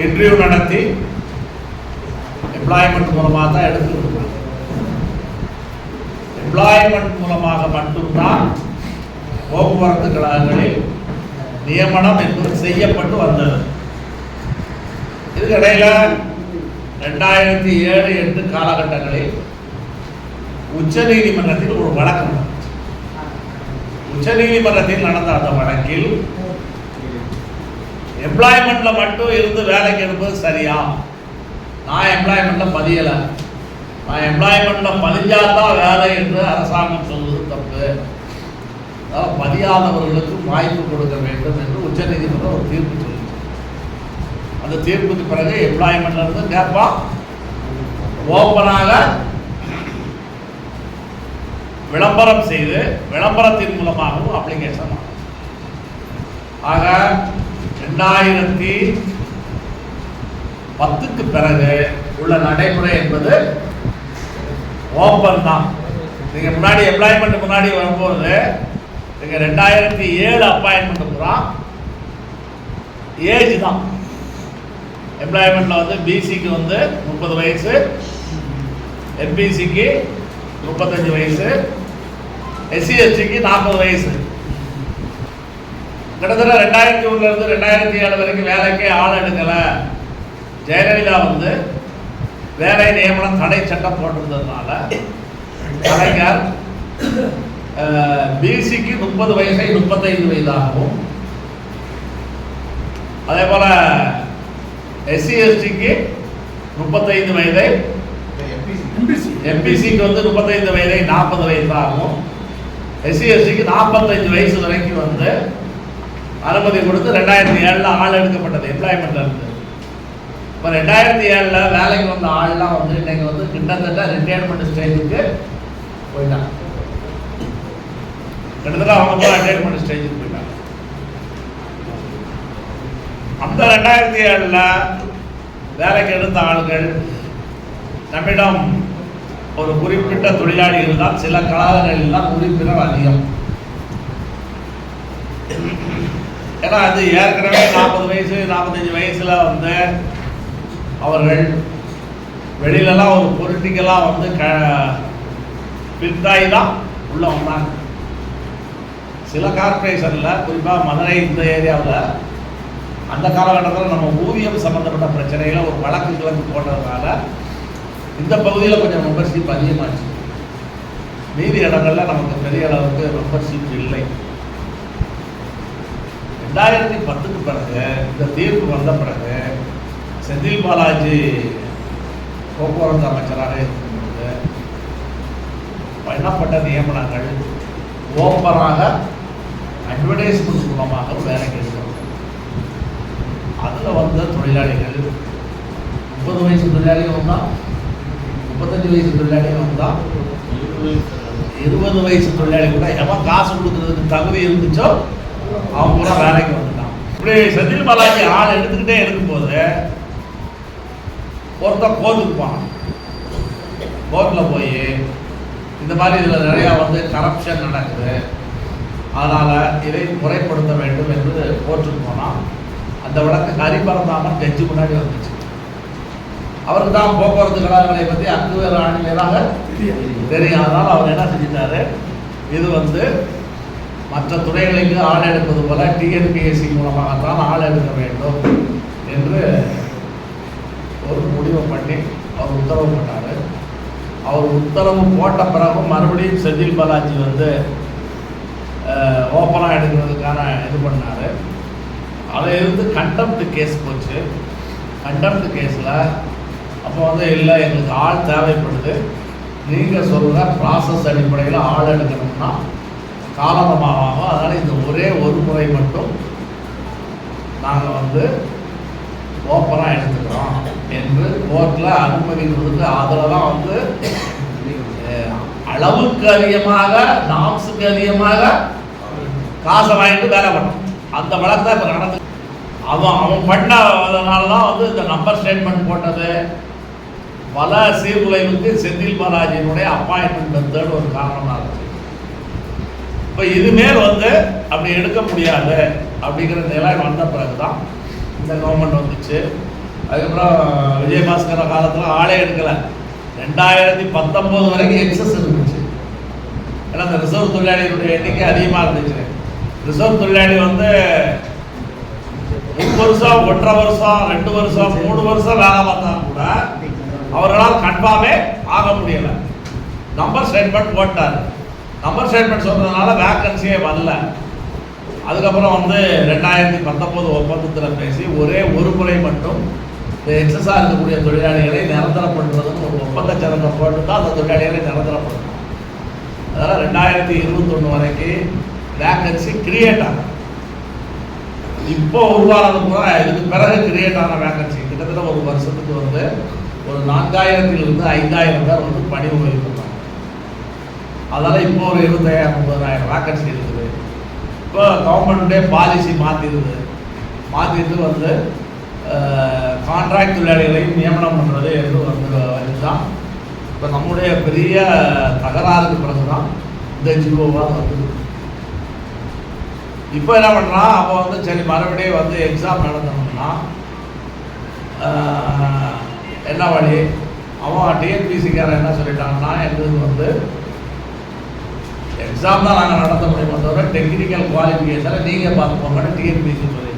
Interview நடத்தி employment மூலமாக தான் எடுத்து கொடுக்குறாங்க எம்ப்ளாய்மெண்ட் மூலமாக மட்டும்தான் போக்குவரத்து கழகங்களில் நியமனம் என்பது செய்யப்பட்டு வந்தது. இதுக்கிடையில் ரெண்டாயிரத்தி ஏழு எட்டு காலகட்டங்களில் உச்ச நீதிமன்றத்தில் ஒரு வழக்கு நடந்தது உச்ச நீதிமன்றத்தில் நடந்த அந்த வழக்கில் எம்ப்ளாய்மெண்ட்டில் மட்டும் இருந்து வேலைக்கு எடுப்பது சரியா? நான் எம்ப்ளாய்மெண்ட்டில் பதியலை. நான் எம்ப்ளாய்மெண்ட்ல பதிஞ்சாதான் வேலை என்று அரசாங்கம் சொல்வது தப்பு. அதாவது பதியாதவர்களுக்கு வாய்ப்பு கொடுக்க வேண்டும் என்று உச்சநீதிமன்றம் ஒரு தீர்ப்பு சொல்லிச்சு. அந்த தீர்ப்புக்கு பிறகு எம்ப்ளாய்மெண்ட்ல இருந்து கேட்பா ஓப்பனாக விளம்பரம் செய்து விளம்பரத்தின் மூலமாகவும் அப்ளிகேஷன் ஆக ரெண்டாயிரத்தி பத்துக்கு பிறகு உள்ள நடைமுறை என்பது ஓப்பன் தான். நீங்கள் முன்னாடி எம்ப்ளாய்மெண்ட் முன்னாடி வரும்போது நீங்கள் ரெண்டாயிரத்தி ஏழு அப்பாயின்மெண்ட் பூரா ஏஜ் தான். எம்ப்ளாய்மெண்ட்டில் வந்து பிசிக்கு வந்து முப்பது வயசு எம்பிசிக்கு முப்பத்தஞ்சு வயசு எஸ்சிஎஸ்சிக்கு நாற்பது வயசு. கிட்டத்தட்ட ரெண்டாயிரத்தி ஒண்ணுல இருந்து ரெண்டாயிரத்தி ஏழு வரைக்கும் வேலைக்கே ஆள் எடுக்கல. ஜெயலலிதா வந்து வேலை நியமனம் தடை சட்டம் போட்டிருந்ததுனால கலைஞர் பிசிக்கு முப்பது வயசை முப்பத்தைந்து வயதாகவும் அதே போல எஸ்சி எஸ்டிக்கு முப்பத்தைந்து வயதை எம்பிசிக்கு வந்து முப்பத்தைந்து வயதை நாற்பது வயதாகவும் எஸ்சி எஸ்டிக்கு நாற்பத்தஞ்சு வயசு வரைக்கும் வந்து அனுமதி கொடுத்து ரெண்டாயிரத்தி ஏழில் ஆள் எடுக்கப்பட்டது எம்ப்ளாய்மெண்ட்டில் இருந்து. இப்போ ரெண்டாயிரத்தி ஏழில் வேலைக்கு வந்த ஆள்லாம் வந்து நீங்கள் வந்து கிட்டத்தட்ட ரிட்டையர்மெண்ட் ஸ்டேஜுக்கு போயிட்டாங்க. கிட்டத்தட்ட அவங்க போய் ரிட்டையர்மெண்ட் ஸ்டேஜுக்கு போயிட்டாங்க. அந்த ரெண்டாயிரத்தி ஏழில் வேலைக்கு எடுத்த ஆளுகள் நம்மிடம் ஒரு குறிப்பிட்ட தொழிலாளிகள் தான் சில கலாதங்களில் தான் உறுப்பினர் அதிகம். ஏன்னா அது ஏற்கனவே நாற்பது வயசு நாற்பத்தஞ்சு வயசில் வந்து அவர்கள் வெளியிலலாம் ஒரு பொலிட்டிக்கலாக வந்து க பித்தாய் தான் உள்ளே வந்தாங்க. சில கார்பரேஷனில் குறிப்பாக மதுரை இந்த ஏரியாவில் அந்த காலகட்டத்தில் நம்ம ஊதியம் சம்மந்தப்பட்ட பிரச்சனையில் ஒரு வழக்கு கிழக்கு போட்டதுனால இந்த பகுதியில் கொஞ்சம் மெம்பர்ஷிப் அதிகமாச்சு. மீதி இடங்களில் நமக்கு பெரிய அளவுக்கு மெம்பர்ஷிப் இல்லை. ரெண்டாயிரத்தி பத்துக்கு பிறகு இந்த தீர்ப்பு வந்த பிறகு செந்தில் பாலாஜி போக்குவரத்து அமைச்சராக இருக்கும்போது பண்ணப்பட்ட நியமனங்கள்? ஓப்பனாக அட்வர்டைஸ்மெண்ட் மூலமாக வேலைக்கு இருக்கிறது அதில் வந்த தொழிலாளிகள் முப்பது வயசு தொழிலாளிகள் வந்தால் முப்பத்தஞ்சு வயசு தொழிலாளிகள் வந்தால் இருபது வயசு தொழிலாளி கூட எவன் காசு கொடுக்கறதுக்கு தகுதி இருந்துச்சோ அவங்க பூரா வேலைக்கு வந்துட்டான். இப்படி செந்தில் பாலாஜி ஆள் எடுத்துக்கிட்டே இருக்கும்போது ஒருத்தன் கோர்ட்டுக்கு போனான். கோர்ட்டில் போய் இந்த மாதிரி இதில் நிறையா வந்து கரப்ஷன் நடக்குது. அதனால் இதை முறைப்படுத்த வேண்டும் என்று கோர்ட்டுக்கு போனான். அந்த வழக்கு ஹரிபரந்தாமன் ஜட்ஜு முன்னாடி வந்துச்சு. அவருக்கு தான் போக்குவரத்து கழகங்களை பற்றி அங்கு வேறு ஆணியராக தெரியும். அதனால் அவர் என்ன செஞ்சிட்டாரு? இது வந்து மற்ற துறைகளுக்கு ஆள் எடுப்பது போல டிஎன்பிஎஸ்சி மூலமாகத்தான் ஆள் எடுக்க வேண்டும் என்று ஒரு முடிவை பண்ணி அவர் உத்தரவு பண்ணார் அவர் உத்தரவு போட்ட பிறகு மறுபடியும் செந்தில் பாலாஜி வந்து ஓப்பனாக எடுக்கிறதுக்கான இது பண்ணார். அதில் இருந்து கண்டெம்ட் கேஸ் போச்சு. கண்டெம்ட் கேஸில் அப்போ வந்து இல்லை எங்களுக்கு ஆள் தேவைப்படுது. நீங்கள் சொல்கிற ப்ராசஸ் அடிப்படையில் ஆள் எடுக்கணும்னா காலமாகும் அதனால் இந்த ஒரே ஒரு முறை மட்டும் நாங்கள் வந்து ஓப்பனாக எடுத்துக்கிறோம் என்று கோர்ட்டில் அனுமதி கொடுத்து அதில் தான் வந்து அளவுக்கு அதிகமாக நாம்ஸுக்கு அதிகமாக காசை வாங்கிட்டு வேலை பண்ணோம் அந்த வழக்கு தான் இப்போ நடந்து அவன் அவன் பண்ணதுனால தான் வந்து இந்த நம்பர் ஸ்டேட்மெண்ட் போட்டது. பல சீர்குலைவுக்கு செந்தில் பாலாஜியினுடைய அப்பாயின்மெண்ட் மெத்தட் ஒரு காரணமாக இருக்கும் இப்போ இதுமேல் வந்து அப்படி எடுக்க முடியாது. அப்படிங்கிற நிலை வந்த பிறகு தான் இந்த கவர்மெண்ட் வந்துச்சு. அதுக்கப்புறம் விஜயபாஸ்கர் காலத்தில் ஆளே எடுக்கலை. ரெண்டாயிரத்தி பத்தொம்போது வரைக்கும் எக்ஸஸ் இருந்துச்சு. ஏன்னா அந்த ரிசர்வ் தொழிலாளிகளுடைய எண்ணிக்கை அதிகமாக இருந்துச்சு. ரிசர்வ் தொழிலாளி வந்து ஒரு வருஷம் ஒன்றரை வருஷம் ரெண்டு வருஷம் மூணு வருஷம் வேலை பார்த்தா கூட அவர்களால் கன்ஃபார்மே ஆக முடியலை. நம்பர் ஸ்டேட்மெண்ட் போட்டார். நம்பர் ஸ்டேட்மெண்ட் சொல்கிறதுனால வேக்கன்சியே வரல. அதுக்கப்புறம் வந்து ரெண்டாயிரத்தி பத்தொம்போது ஒப்பந்தத்தில் பேசி ஒரே ஒரு முறை மட்டும் இந்த எக்ஸஸாக இருக்கக்கூடிய தொழிலாளிகளை நிரந்தரப்படுத்துறதுன்னு ஒரு ஒப்பந்த சரத்தை போட்டு தான் அந்த தொழிலாளிகளை நிரந்தரப்படுத்தணும் அதனால் ரெண்டாயிரத்தி இருபத்தொன்று வரைக்கும் வேக்கன்சி கிரியேட் ஆகும் இப்போ உருவானது கூட இதுக்கு பிறகு கிரியேட் ஆன வேக்கன்சி கிட்டத்தட்ட ஒரு வருஷத்துக்கு வந்து ஒரு நான்காயிரத்திலிருந்து ஐந்தாயிரம் பேர் வந்து பணி ஓய்வு அதனால் இப்போ ஒரு இருபத்தாயிரம் முப்பதாயிரம் வேக்கன்சி இருக்குது. இப்போ கவர்மெண்ட்டே பாலிசி மாற்றிருது மாற்றிட்டு வந்து கான்ட்ராக்ட் தொழிலாளிகளையும் நியமனம் பண்ணுறது என்று வந்து தான் இப்போ நம்முடைய பெரிய தகராறுக்கு பிறகு தான் இந்த ஜிஓவாக வந்தது. இப்போ என்ன பண்ணுறான் அப்போ வந்து சரி மறுபடியும் வந்து எக்ஸாம் நடத்தணும்னா என்ன வழி? அவன் டிஎன்பிசிக்காரன் என்ன சொல்லிட்டாங்கன்னா எங்களுக்கு வந்து எக்ஸாம் தான் நாங்கள் நடத்த முடியுமே தவிர டெக்னிக்கல் குவாலிஃபிகேஷனை நீங்கள் பார்த்துக்கோங்கன்னு டிஎன்பிசி சொல்லி